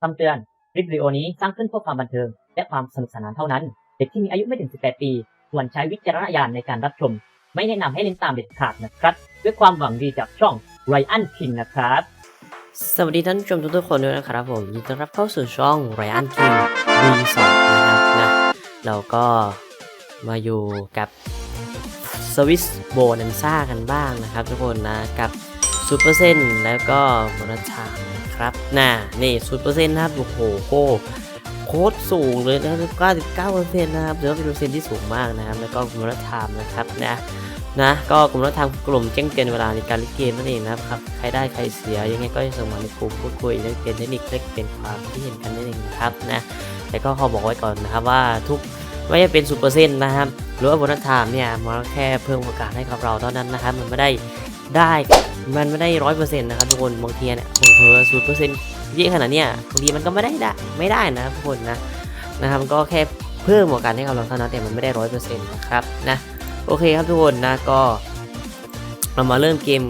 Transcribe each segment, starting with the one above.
คำเตือน คลิปวิดีโอนี้สร้างขึ้นเพื่อความบันเทิง และความสนุกสนานเท่านั้น เด็กที่มีอายุไม่ถึง 18 ปีควรใช้วิจารณญาณในการรับชม ไม่แนะนำให้เล่นตามเด็ดขาดนะครับ ด้วยความหวังดีจากช่อง r อันคิงนะครับ สวัสดีท่านผู้ชมทุกๆคนด้วยนะครับผมยินดีต้อนรับเข้าสู่ช่อง Ryan King V2 นะครับนะเราก็มาอยู่กับ s w i s s b o n a n z a กันบ้างนะครับทุกคนนะกับซูเปอร์เซนแล้วก็โมนาชา นะครับน่ะนี่ซูเปอร์เซ็นต์นะครับโอ้โหโคโคตรสูงเลยนะครับ99%นะครับถือว่าเป็นเปอร์เซ็นต์ที่สูงมากนะครับแล้วก็โมนาชามนะครับนะนะก็กลุ่มรัฐทางกลุ่มแจ้งเตือนเวลาในการเล่นเกมนั่นเองนะครับใครได้ใครเสียยังไงก็จะส่งมาในกลุ่มพูดคุยเล่นเกมเทคนิคเล็กเป็นความที่เห็นกันนั่นเองนะครับนะแต่ก็ขอบอกไว้ก่อนนะครับว่าทุกไม่ว่เป็นซูเปอร์เซ็นต์นะครับหรือว่าบนัสไทม์เนี่ยมันแค่เพิ่มโอกาสให้กับเราเท่านั้นนะครับมันไม่ได้ได้ มันไม่ได้ร้อยเปอร์เซ็นต์นะครับทุกคนบางทีเนี่ยเผลอศูนย์เปอร์เซ็นต์เยอะขนาดเนี้ยบางทีมันก็ไม่ได้ได้ไม่ได้นะครับทุกคนนะนะครับมันก็แค่เพิ่มโอกาสให้กับเราเท่านั้นแต่มันไม่ได้ร้อยเปอร์เซ็นต์นะครับนะโอเคครับทุกคนนะก็เรามาเริ่มเกม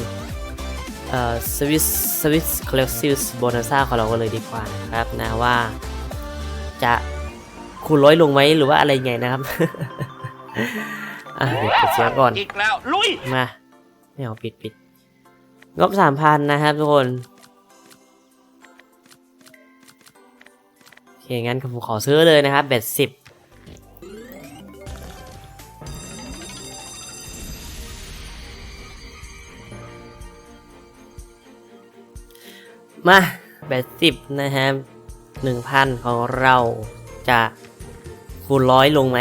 เอ่อสวิสสวิสคอลเลกซิสโบนัสซ่าของเรากันเลยดีกว่านะครับนะว่าจะคูณร้อยลงไหมหรือว่าอะไรไงนะครับอะเดี๋ยวปิดเสียงก่อนอีกแล้วลุยมาไม่เอาปิดปิด งบสามพันนะครับทุกคนโอเคงั้นผมขอซื้อเลยนะครับเบ็ดสิบมาเบ็ดสิบนะครับหนึ่งพันของเราจะคูณร้อยลงไหม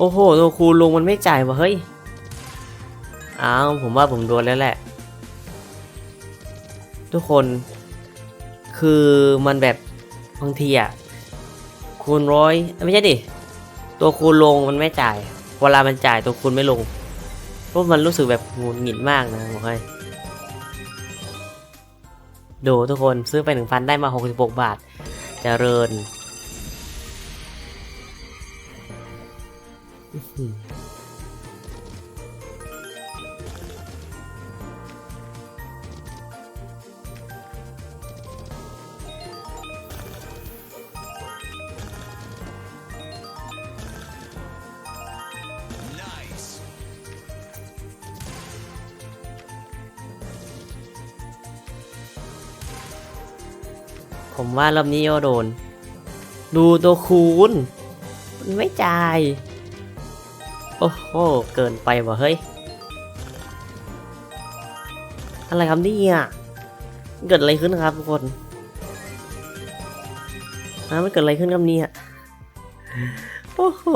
โอ้โหตัวคูลุงมันไม่จ่ายวะเฮ้ย อ้าวผมว่าผมโดนแล้วแหละ ทุกคน คือมันแบบบางทีอะคูณร้อยไม่ใช่ดิ ตัวคูณลงมันไม่จ่าย เวลามันจ่ายตัวคูณไม่ลงเพราะมันรู้สึกแบบหงุดหงิดมากนะบอกให้ดูทุกคนซื้อไป 1,000 ได้มา 66 บาทเจริญ ผมว่ารอบนี้โยโดน ดูตัวคูณมันไม่จ่าย โอ้โห เกินไปว่ะเฮ้ย อะไรครับเนี่ยเกิดอะไรขึ้นครับทุกคนฮะมันเกิดอะไรขึ้นกับเนี่ยโอ้โห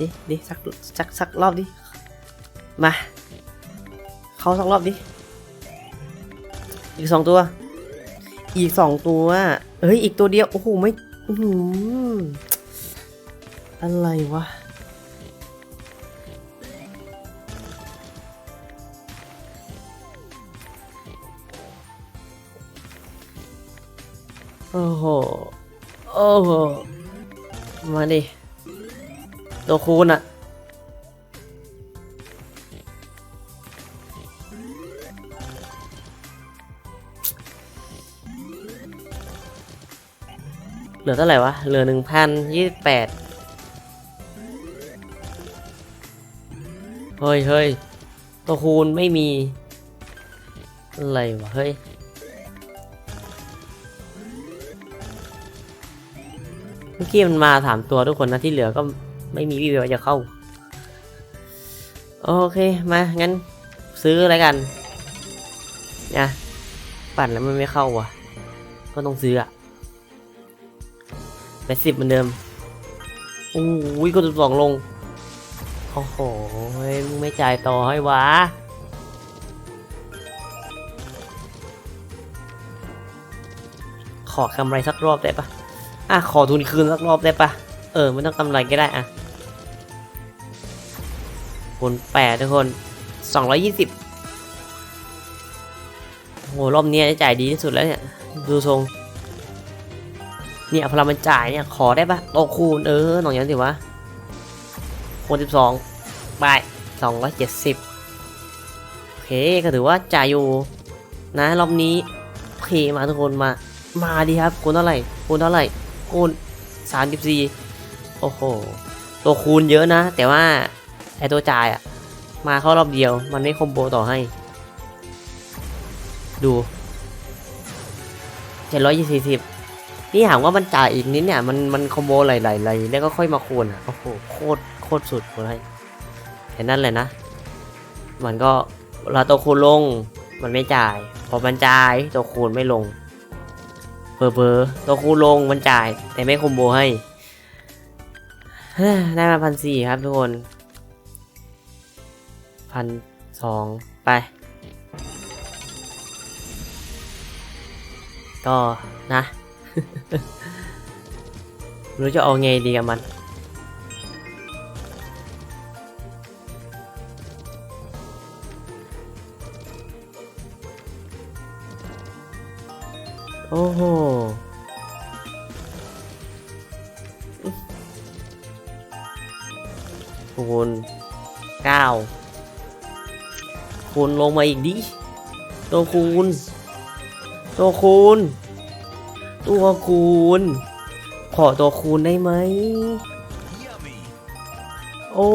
ดิดิสักสักสักรอบดิ มา เข้าสักรอบดิ อีกสองตัว อีกสองตัวเฮ้ยอีกตัวเดียวโอ้โหไม่อื้อหืออะไรวะโอ้โห โอ้โห มาดิ ตัวคูณอะ เหลือเท่าไหร่วะ เหลือหนึ่งพันยี่สิบแปดเฮ้ยเฮ้ยตัวคูณไม่มี อะไรวะ เฮ้ย เมื่อกี้มันมาถามตัวทุกคนนะที่เหลือก็ไม่มีวี่แววจะเข้า โอเค มา งั้นซื้ออะไรกันนะปั่นแล้วมันไม่เข้าว่ะ ก็ต้องซื้ออะ ไปสิบเหมือนเดิมโอ้ยก็จะสองลง โอ้โหมึงไม่จ่ายต่อให้วะขอกำไรสักรอบได้ปะอะ ขอทุนคืนสักรอบได้ปะเออไม่ต้องกำไรก็ได้อะคูณแปดทุกคนสองร้อยยี่สิบโหรอบนี้จ่ายดีที่สุดแล้วเนี่ย ดูทรง เนี่ยพอเรามันจ่ายเนี่ยขอได้ปะโตคูณเออหน่องยันสิวะคูณสิบสองบายสองร้อยเจ็ดสิบโอเคก็ถือว่าจ่ายอยู่ นะรอบนี้โอเคมาทุกคนมามาดีครับคูณเท่าไหร่คูณเท่าไหร่คูณสามสิบสี่โอ้โหตัวคูณเยอะนะ แต่ว่าไอตัวจ่ายอะมาเข้ารอบเดียว มันไม่คอมโบต่อให้ ดูเจ็ดร้อยยี่สิบ นี่ถามว่ามันจ่ายอีกนิดเนี่ยมันมันคอมโบไหลๆๆแล้วก็ค่อยมาคูณอะโอ้โหโคตรโคตรสุดเลยแต่นั่นแหละนะ มันก็เวลาตัวคูณลงมันไม่จ่าย พอมันจ่ายตัวคูณไม่ลงเพอเพอตัวคูณลงมันจ่าย แต่ไม่คอมโบให้ได้มาพันสี่ครับทุกคนพันสองไป ก็นะ รู้จะเอาไงดีกับมัน โอ้โหคูณเก้าคูณลงมาอีกดิ ตัวคูณ ตัวคูณ ตัวคูณ ขอตัวคูณได้ไหม โอ้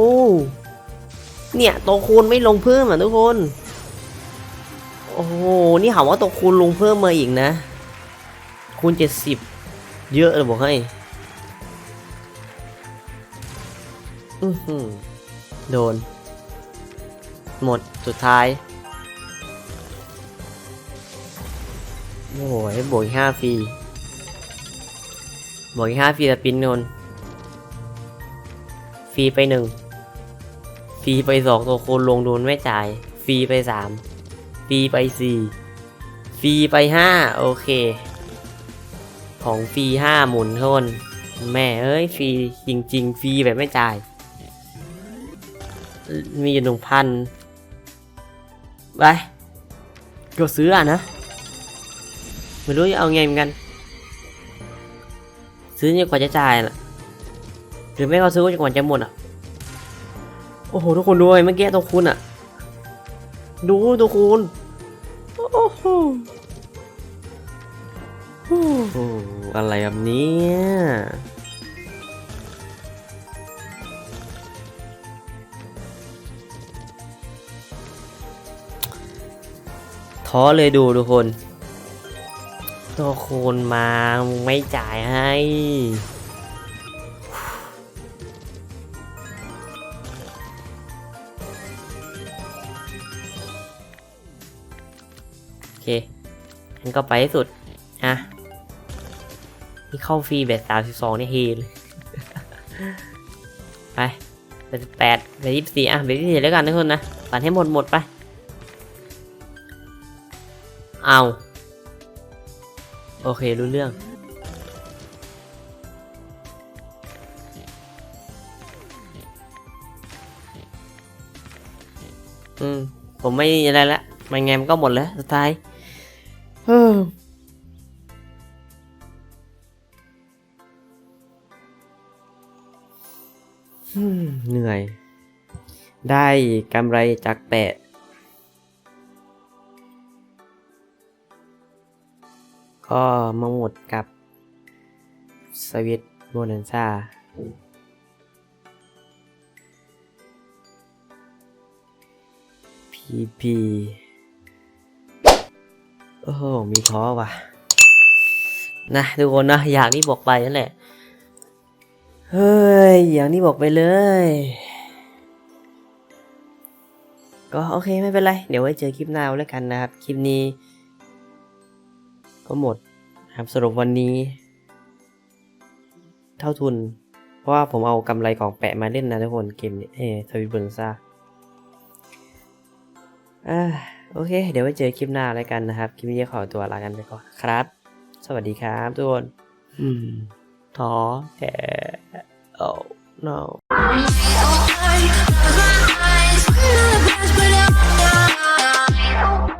เนี่ยตัวคูณไม่ลงเพิ่มอะทุกคน โอ้โห นี่หาว่าตัวคูณลงเพิ่มมาอีกนะ คูณเจ็ดสิบ เยอะเลยบอกให้ อือหือโดน หมดสุดท้ายโอ้ยบวกอีกห้าฟรี บวกอีกห้าฟรีแต่ปินนนฟรีไปหนึ่งฟรีไปสองตัวโคนลงโดนไม่จ่าย ฟรีไปสามฟรีไปสี่ฟรีไปห้าโอเค ของฟรีห้าหมุนโทนแม่เอ้ยฟรีจริงๆฟรีแบบไม่จ่าย มีอยู่หนึ่งพันไปก็ซื้ออะนะ ไม่รู้จะเอาไงเหมือนกัน ซื้อเนี่ยกว่าจะจ่ายน่ะหรือไม่ก็ซื้อจนกว่าจะหมดอะ โอ้โหทุกคนดูไอ้เมื่อกี้ตัวคูณอะ ดูตัวคูณโอ้โหอะไรแบบนี้ท้อเลยดูทุกคน ตัวคูณมาไม่จ่ายให้ โอเคงั้นก็ไปให้สุด อะ นี่เข้าฟรีแบบสามสิบสองนี่เฮเลยไปแปดแปดไปยี่สิบสี่อะไปยี่สิบสี่แล้วกันทุกคนนะปั่นให้หมดหมดไป เอา โอเค รู้เรื่อง อืม ผมไม่อะไรละ มันไงมันก็หมดแล้ว สุดท้ายเฮ้ออเหนื่อย ได้กำไรจากแปะ ก็มาหมดกับสวิตโบนันซ่าพีพีโอ้โห มีท้อว่ะ นะทุกคนนะ อย่างที่บอกไปนั่นแหละ เฮ้ย อย่างที่บอกไปเลย ก็โอเคไม่เป็นไร เดี๋ยวไว้เจอคลิปหน้าแล้วกันนะครับ คลิปนี้ ก็หมดครับสรุปวันนี้ เท่าทุน เพราะว่าผมเอากำไรของแปะมาเล่นนะทุกคนเกมนี้เอ้ทวิเบิงซ่าอ่าโอเค เดี๋ยวไว้เจอคลิปหน้าแล้วกันนะครับ คลิปนี้ขอตัวลากันไปก่อนครับ สวัสดีครับทุกคนอืมท้อแต่ oh no Oh, I